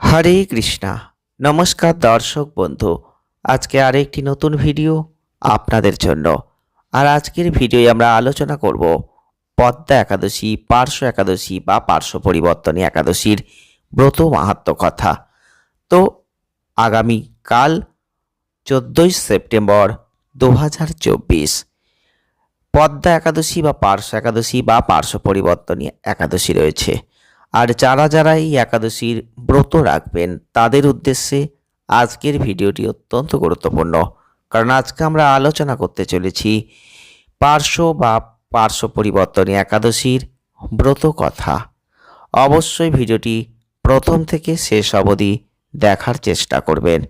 হরে কৃষ্ণা। নমস্কার দর্শক বন্ধু। আজকে আরেকটি নতুন ভিডিও আপনাদের জন্য। আর আজকের ভিডিওয়ে আমরা আলোচনা করব পদ্মা একাদশী, পার্শ্ব একাদশী বা পার্শ্ব পরিবর্তনী একাদশীর ব্রত মাহাত্ম কথা। তো আগামী কাল চোদ্দোই সেপ্টেম্বর দু হাজার চব্বিশ পদ্মা একাদশী বা পার্শ্ব একাদশী বা পার্শ্ব পরিবর্তনী একাদশী রয়েছে। আর যারা যারা এই একাদশীর ব্রত রাখবেন, তাদের উদ্দেশ্যে আজকের ভিডিওটি অত্যন্ত গুরুত্বপূর্ণ। কারণ আজকে আমরা আলোচনা করতে চলেছি পার্শ্ব বা পার্শ্ব পরিবর্তনী একাদশীর ব্রত কথা। অবশ্যই ভিডিওটি প্রথম থেকে শেষ অবধি দেখার চেষ্টা করবেন।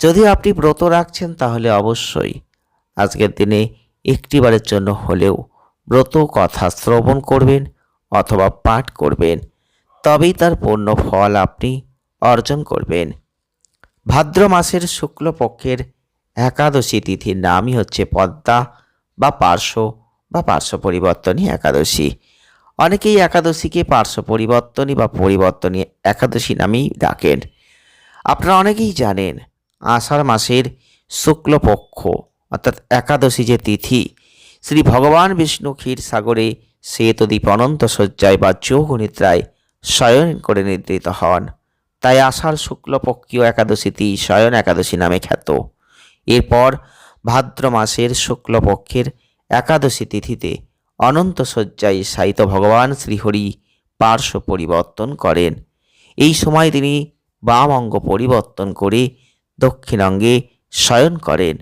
যদি আপনি ব্রত রাখছেন, তাহলে অবশ্যই আজকের দিনে একটিবারের জন্য হলেও ব্রত কথা শ্রবণ করবেন অথবা পাঠ করবেন। তবেই তার পূর্ণ ফল আপনি অর্জন করবেন। ভাদ্র মাসের শুক্লপক্ষের একাদশী তিথির নামই হচ্ছে পদ্মা বা পার্শ্ব বা পার্শ্ব পরিবর্তনী একাদশী। অনেকেই একাদশীকে পার্শ্ব পরিবর্তনী বা পরিবর্তনী একাদশী নামেই ডাকেন। আপনারা অনেকেই জানেন, আষাঢ় মাসের শুক্লপক্ষ অর্থাৎ একাদশী যে তিথি, শ্রী ভগবান বিষ্ণু ক্ষীর সাগরে শ্বেতদ্বীপ অনন্ত শয্যায় বা যোগনিদ্রায় শয়ন করে নিদ্রিত হন। তাই আষাঢ় শুক্লপক্ষীয় একাদশীটি শয়ন একাদশী নামে খ্যাত। এরপর ভাদ্র মাসের শুক্লপক্ষের একাদশী তিথিতে অনন্ত শয্যায় সাহিত্য ভগবান শ্রীহরি পার্শ্ব পরিবর্তন করেন। এই সময় তিনি বাম অঙ্গ পরিবর্তন করে দক্ষিণ অঙ্গে শয়ন করেন।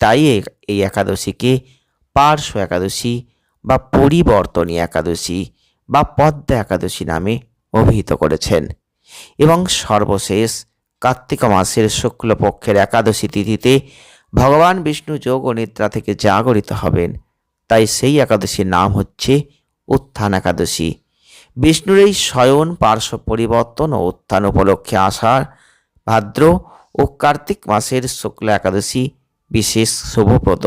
তাই এই একাদশীকে পার্শ্ব একাদশী বা পরিবর্তনী একাদশী বা পদ্মা একাদশী নামে অভিহিত করেছেন। এবং সর্বশেষ কার্তিক মাসের শুক্লপক্ষের একাদশী তিথিতে ভগবান বিষ্ণু যোগ ও নিদ্রা থেকে জাগরিত হবেন। তাই সেই একাদশীর নাম হচ্ছে উত্থান একাদশী। বিষ্ণুর এই শয়ন পার্শ্ব পরিবর্তন ও উত্থান উপলক্ষে আসার ভাদ্র ও কার্তিক মাসের শুক্ল একাদশী বিশেষ শুভপ্রদ।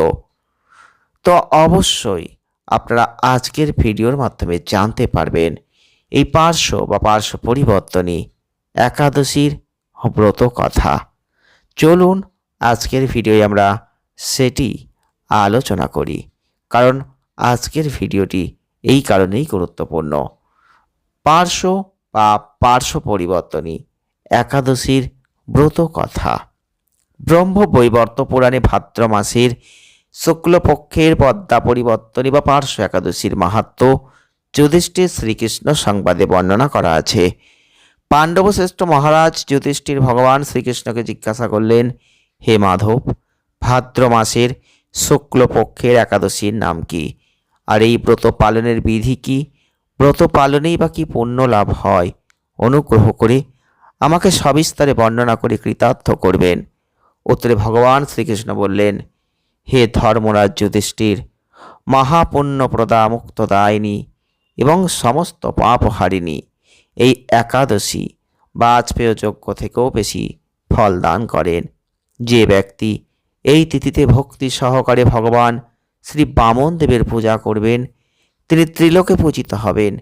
তো অবশ্যই আপনারা আজকের ভিডিওর মাধ্যমে জানতে পারবেন এই পার্শ্ব বা পার্শ্ব পরিবর্তনই একাদশীর ব্রত কথা। চলুন আজকের ভিডিওয়ে আমরা সেটি আলোচনা করি, কারণ আজকের ভিডিওটি এই কারণেই গুরুত্বপূর্ণ। পার্শ্ব বা পার্শ্ব পরিবর্তনী একাদশীর ব্রত কথা। ব্রহ্ম বৈবর্ত পুরাণে ভাদ্র মাসের শুক্লপক্ষের পদ্মা পরিবর্তনী বা পার্শ্ব একাদশীর মাহাত্ম যুধিষ্ঠির শ্রীকৃষ্ণ সংবাদে বর্ণনা করা আছে। পাণ্ডবশ্রেষ্ঠ মহারাজ যুধিষ্ঠির ভগবান শ্রীকৃষ্ণকে জিজ্ঞাসা করলেন, হে মাধব, ভাদ্র মাসের শুক্লপক্ষের একাদশীর নাম কি? আর এই ব্রত পালনের বিধি কি? ব্রত পালনেই বা কি পুণ্য লাভ হয়? অনুগ্রহ করে আমাকে সবিস্তারে বর্ণনা করে কৃতার্থ করবেন। উত্তরে ভগবান শ্রীকৃষ্ণ বললেন, হে ধর্মরাজ যুধিষ্ঠির মহাপুণ্যপ্রদা মুক্তদায়িনী এবং সমস্ত পাপহারিণী এই একাদশী বাজপেয় যজ্ঞ থেকেও বেশি ফল দান করেন। যে ব্যক্তি এই তিথিতে ভক্তি সহকারে ভগবান শ্রী বামন দেবের পূজা করবেন, তিনি ত্রিলোকে পূজিত হবেন।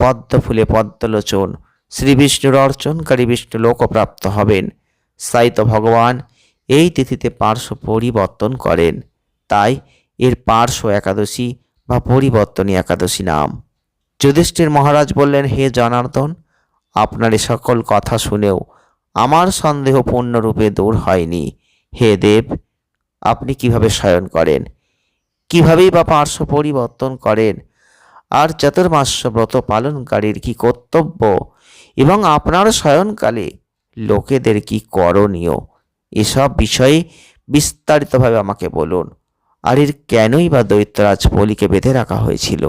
পদ্ম ফুলে পদ্মলোচন, শ্রী বিষ্ণুর অর্চনকারী বিষ্ণু লোকপ্রাপ্ত হবেন। সাইত ভগবান এই তিথিতে পার্শ্ব পরিবর্তন করেন। তাই এর পার্শ্ব একাদশী বা পরিবর্তনী একাদশী নাম। যুধিষ্ঠির মহারাজ বললেন, হে জনার্দন আপনার এ সকল কথা শুনেও আমার সন্দেহ পূর্ণরূপে দূর হয়নি। হে দেব, আপনি কীভাবে শয়ন করেন? কিভাবেই বা পার্শ্ব পরিবর্তন করেন? আর চতুর্মাস্য ব্রত পালনকারীর কি কর্তব্য? এবং আপনার শয়নকালে লোকেদের কি করণীয়? এসব বিষয়ে বিস্তারিতভাবে আমাকে বলুন। আর এর কেনই বা দৈত্যরাজ বলিকে বেঁধে রাখা হয়েছিল?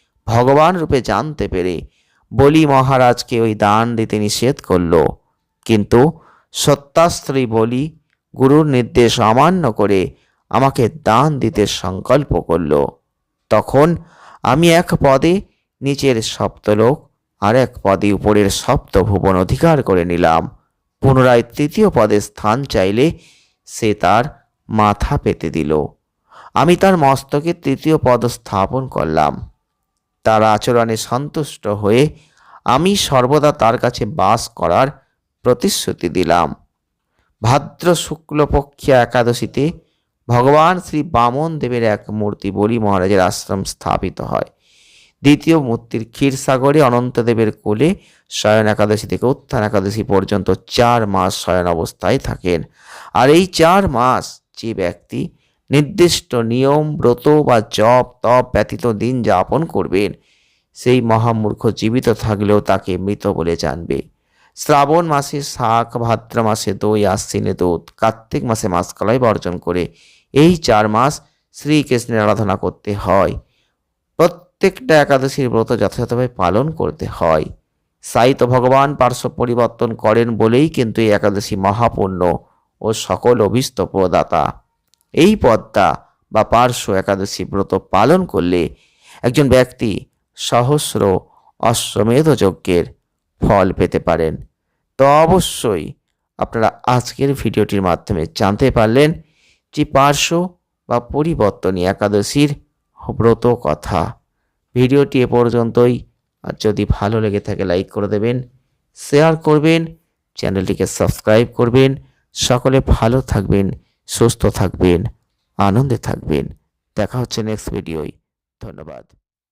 ভগবান রূপে জানতে পেরে বলি মহারাজকে ওই দান দিতে নিষেধ করল। কিন্তু সত্যাস্ত্রী বলি, গুরুর নির্দেশ অমান্য করে আমাকে দান দিতে সংকল্প করল। তখন আমি এক পদে নিচের সপ্তলোক আর এক পদে উপরের সপ্তভুবন অধিকার করে নিলাম। পুনরায় তৃতীয় পদে স্থান চাইলে সে তার মাথা পেতে দিল। আমি তার মস্তকে তৃতীয় পদ স্থাপন করলাম। তার আচরণে সন্তুষ্ট হয়ে আমি সর্বদা তার কাছে বাস করার প্রতিশ্রুতি দিলাম। ভাদ্র শুক্লপক্ষিয়া একাদশীতে ভগবান শ্রী বামন দেবের এক মূর্তি বলি মহারাজের আশ্রম স্থাপিত হয়। দ্বিতীয় মূর্তির ক্ষীরসাগরে অনন্তদেবের কোলে শয়ন একাদশী থেকে উত্থান একাদশী পর্যন্ত চার মাস শয়ন অবস্থায় থাকেন। আর এই চার মাস যে ব্যক্তি নির্দিষ্ট নিয়ম, ব্রত বা জপ, তপ ব্যতীত দিন যাপন করবেন। সেই মহামূর্খ জীবিত থাকলেও তাকে মৃত বলে জানবে। শ্রাবণ মাসে শাক, ভাদ্র মাসে দই, আশ্বিনে দুধ, কার্তিক মাসে মাসকলাই বর্জন করে এই চার মাস শ্রীকৃষ্ণের আরাধনা করতে হয়। প্রত্যেকটা একাদশীর ব্রত যথাযথভাবে পালন করতে হয়। সাইত ভগবান পার্শ্ব পরিবর্তন করেন বলেই কিন্তু এই একাদশী মহাপুণ্য ও সকল অভিষ্ট প্রদাতা। এই পদ্মা বা পার্শ্ব একাদশী ব্রত পালন করলে একজন ব্যক্তি সহস্র অশ্বমেধ যজ্ঞের ফল পেতে পারেন। তো অবশ্যই আপনারা আজকের ভিডিওটির মাধ্যমে জানতে পারলেন যে পার্শ্ব বা পরিবর্তনী একাদশীর ব্রত কথা। ভিডিওটি এ পর্যন্তই। আর যদি ভালো লেগে থাকে, লাইক করে দেবেন, শেয়ার করবেন, চ্যানেলটিকে সাবস্ক্রাইব করবেন। সকলে ভালো থাকবেন। সুস্থ থাকবেন আনন্দে থাকবেন। দেখা হচ্ছে নেক্সট ভিডিওয় ধন্যবাদ।